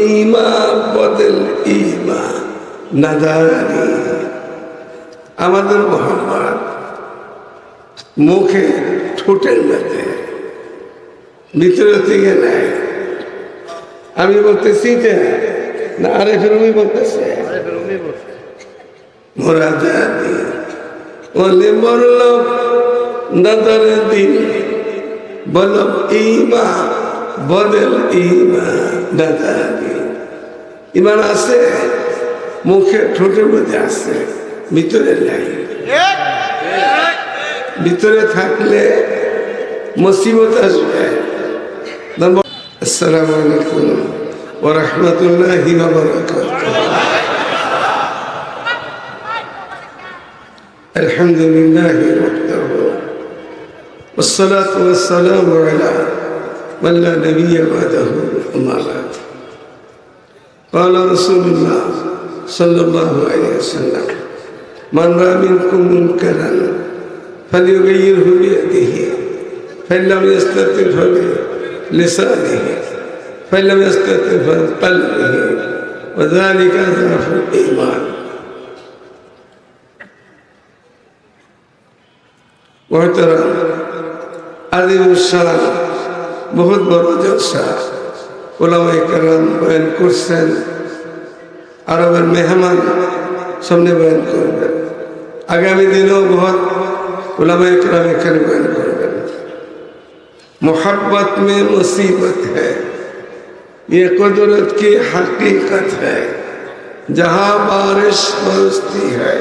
ইমা ইমা আমাদের মোহাম্মদ মুখে ঠোঁটের মধ্যে, ভিতরে থেকে নেয়। আমি বলতেছি যে, না আরে ফেরমি বলতেছে। মোরা জানি বলে বল্লভ নাদার দিন। বলো, ইমা বদল ইমা, দাদা ইমান আছে? মুখে ঠোঁটের মধ্যে আছে, ভিতরে নাই। ভিতরে থাকলে মুসিবত আসবে। আসসালামু আলাইকুম ও রহমতুল্লাহি আলহামদুলিল্লাহ والصلاة والسلام على من لا نبي بعده أما بعد. قال رسول الله صلى الله عليه وسلم من رأى منكم منكرا فليغيره بيده فإن لم يستطع فبلسانه فإن لم يستطع فبقلبه وذلك ضعف الإيمان. محترم আদিম সালাম বহুত বড় জলসা ওলামাই কালাম বয়ান করছেন আরবের মেহমান সামনে বয়ান করবেন আগামী দিনেও বহুত ওলামাই কালাম এখানে বয়ান করবেন मोहब्बत में मुसीबत है ये कुदरत की हकीकत है जहाँ बारिश बरसती है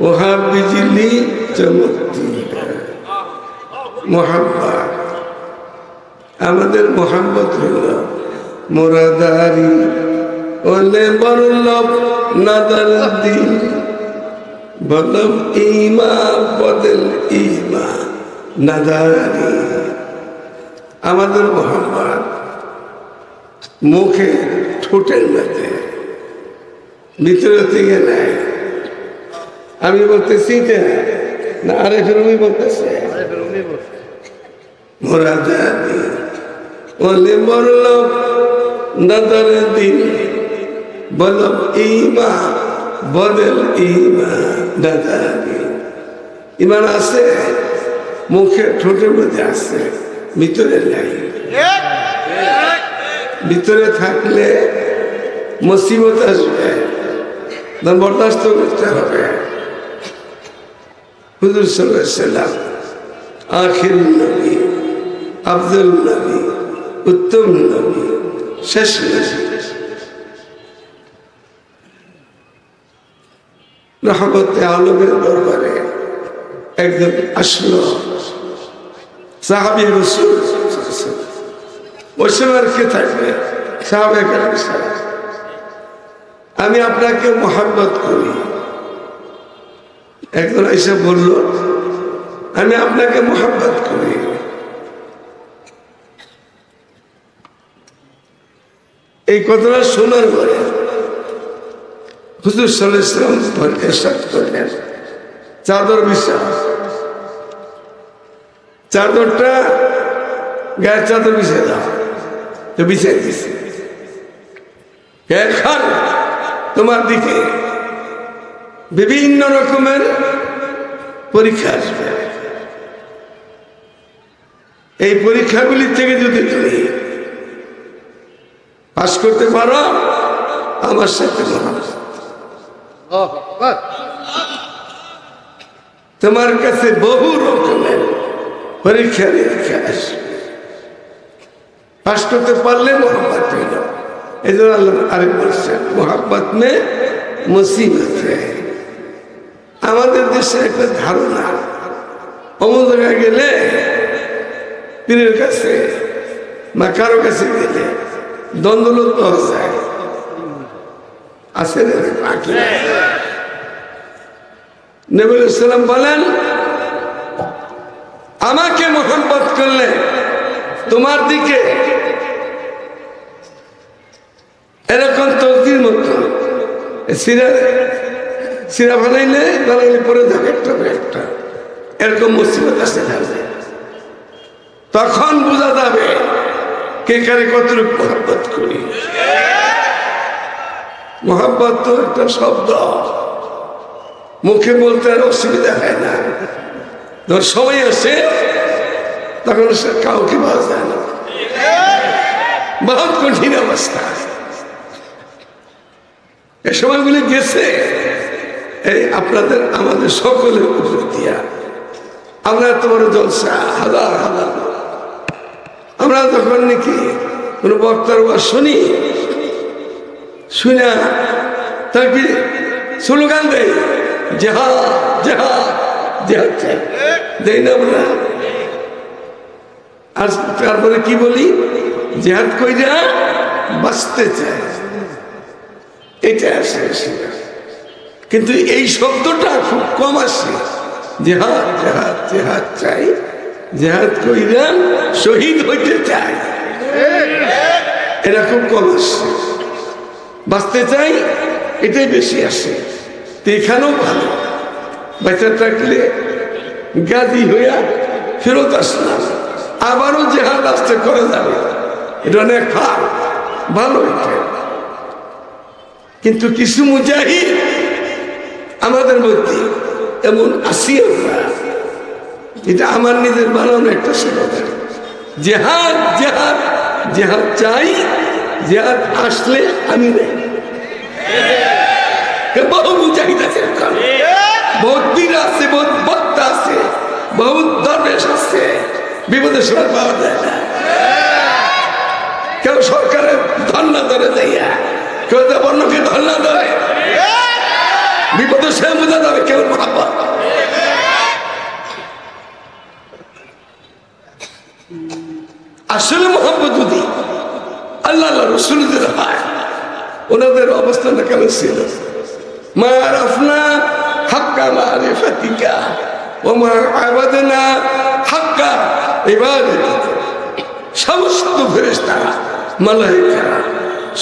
वहाँ बिजली चमकती है মোহাম্মত আমাদের মোহাম্মত হইল মোরাদারি। ওলে বল্লভ নাদাল দিন। বল্লভ ইমা বদল ইমা নাদারি। আমাদের মোহাম্মদ মুখে ঠোঁটের মধ্যে ভিতরে থেকে নেয়। আমি বলতেছি না আরে ফেরমি বলতেছে। মোরা জানি বলে বলল, দাদার দিন, বল ইমা বদল ইমা দাদারি ইমান আছে, মুখে ঠোঁটের মধ্যে আছে, ভিতরে নাই। ভিতরে থাকলে মুসিবত আসবে, বরদাস্ত করতে হবে। হুজুর সাল্লাম আখির নবী, আফজল নবী, উত্তম নবী, শেষ নবী। রহমতে আলমের দরবারে একজন আসলো। সাহাবি রসুল সময় কে থাকবে? আমি আপনাকে মোহাম্মত করি। একজন এসে বলল আমি আপনাকে মোহাম্মত করি। এই কথাটা শোনার পরে হুজুর সাল্লাম করলেন। চাদর বিশ্বাস চাদরটা গায়ের চাদর বিছিয়ে দাও। দিছে। এখন তোমার দিকে বিভিন্ন রকমের পরীক্ষা আসবে। এই পরীক্ষাগুলি থেকে যদি তুমি পাশ করতে পারো, আমার সাথে তোমার কাছে বহু রকমের পরীক্ষা নিরীক্ষা আসবে। পাশ করতে পারলে মোহাম্মত হইল এই জন্য আল্লাহ আরে বলছেন মোহাম্মত মে মুসিবত আমাদের দেশে একটা ধারণা অমন জায়গায় গেলে পীরের কাছে বা কারও কাছে গেলে বাকি ইসলাম বলেন, আমাকে মোহাম্মত করলে তোমার দিকে এরকম তসদির মতো। সিরা সিরা বানাইলে বানাইলে পরে যাবে একটা একটা। এরকম মুসিবত আসতে থাকবে তখন বোঝা যাবে কে কারে কতটুকু মহাব্বত করি। মহাব্বত তো একটা শব্দ। মুখে বলতে আর অসুবিধা হয় না। যখন সময় আসে, তখন সে কাউকে পাওয়া যায় না। বহুত কঠিন অবস্থা। এ সময়গুলি গেছে। এই আপনাদের, আমাদের সকলের উপর দিয়া। আমরা তোমার জলসা, হাজার হাজার যখন নাকি? কোনো বক্তার বা শুনি? শুনে? তার কি স্লোগান দেয়? জেহাদ জেহাদ জেহাদ দেই না আমরা? আর তারপরে কি বলি? জেহাদ কইরা বাঁচতে চায়। এটা আসে। কিন্তু এই শব্দটা খুব কম আসে। জেহাদ জেহাদ জেহাদ চাই। জেহাদ কইরা শহীদ হইতে চাই এটা খুব কম আসে বাঁচতে চাই, এটাই বেশি আসে। এখানেও ভালো। বেঁচে থাকলে গাদি হইয়া ফেরত আসলাম। আবারও জেহাদ আসতে করা যাবে। এটা অনেক ভালো। কিন্তু কিছু মুজাহিদ আমাদের মধ্যে এমন আসি এটা আমার নিজের বানানো একটা স্লোগান। জেহাদ জেহাদ জেহাদ চাই, জেহাদ আসলে আমি নেই। বহু বিপদের কেউ সরকারের কেউ বিপদের সময় বোঝা যাবে কেউ মহাব্বত আসলে মোহাম্মদ যদি আল্লাহ আল্লাহ রসুলদের হয়, ওনাদের অবস্থানটা কেমন ছিল? মা রাফনা হাক্কা মারিফাতিকা ও মা আবাদনা হাক্কা ইবাদতিকা। সমস্ত ফেরেশতারা, মালাইকারা,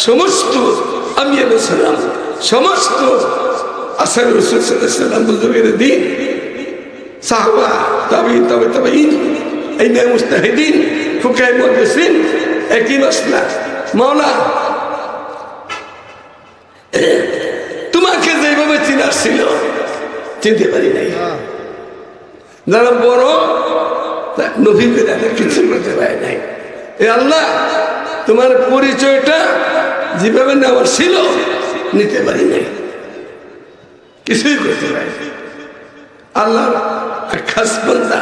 সমস্ত আমি সালাম, সমস্ত আসার রসুল সাল্লাম বুজুর্গের দিন, সাহবা তবে তবে তবে এই মেয়ে মুস্তাহিদিন ফুকাই মহাদিসিন একই মাসলা মাওলা তোমাকে যেভাবে চিনার ছিল চিনতে পারি নাই। যারা বড় নবী কিছু করতে পারে নাই। এ আল্লাহ, তোমার পরিচয়টা যেভাবে নেওয়ার ছিল, নিতে পারি নাই। কিছুই করতে পারি। আল্লাহর খাস বন্দা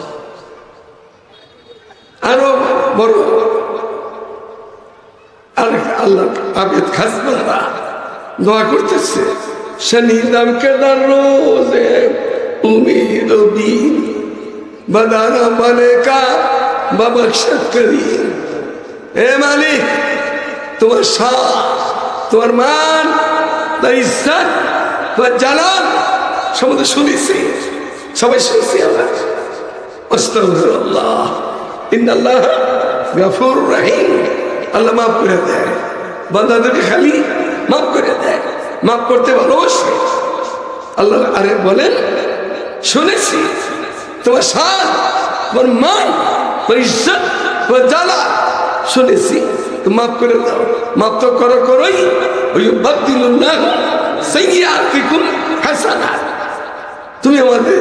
বড়। আর আল্লাহ আবেদ খাস দোয়া করতেছে। শনিদাম কেদার রোজে উমিদ বি বদানা বনে কা বাবক্ষত করি এ মালিক, তোমার শাহ তোমার মান তার ইজ্জত, তোমার জালাল সমুদ্র শুনেছি। সবাই শুনেছি আমরা। আস্তাগফিরুল্লাহ। ইন্নাল্লাহ গাফুর রহিম। আল্লাহ মাফ করে দেয়। বান্দাদেরকে খালি মাফ করে দেয়। মাফ করতে ভালোবাসে। আল্লাহ আরে বলেন, শুনেছি, তোমার সাথ তোমার মান, তোমার জ্বালা, শুনেছি, তো মাফ করে দাও। মাফ তো করো করোই। ওই বাদ্দিল্লাহ সাইয়াতিকুম হাসানাত তুমি আমাদের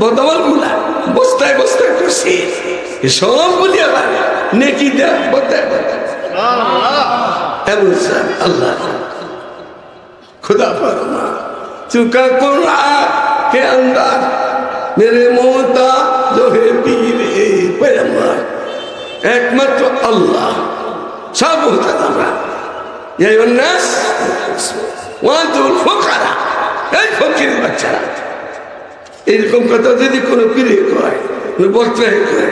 বদমালগুলা বস্তায় বস্তায় করছি সব বলি আবার নেকি দেয় বদায় বদায় এমন স্যার আল্লাহ खुदा फरमा चुका कुरान के अंदर मेरे मोता जो है पीरे पैगंबर একমাত্র আল্লাহ সব হতে আমরা এই উন্নাস ওয়ান্তুল ফোকারা এই ফকির বাচ্চারা এরকম কথা যদি কোনো পীরে কয় কোনো বক্তায় কয়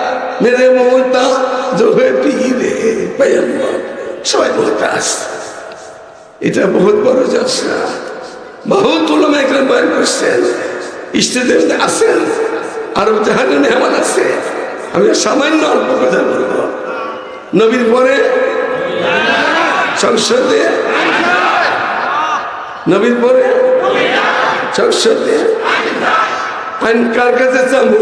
মেরে মমতা জোহে পীরে সবাই মহতাজ এটা বহুত বড় জলসা বহুত উলমা এখানে বয়ান করছেন স্টেজে আছেন আরব জাহানের মেহমান আছে আমি সামান্য অল্প কথা বলব নবীর পরে সংসদে নবীর পরে সংসদে আইন কার কাছে চাবো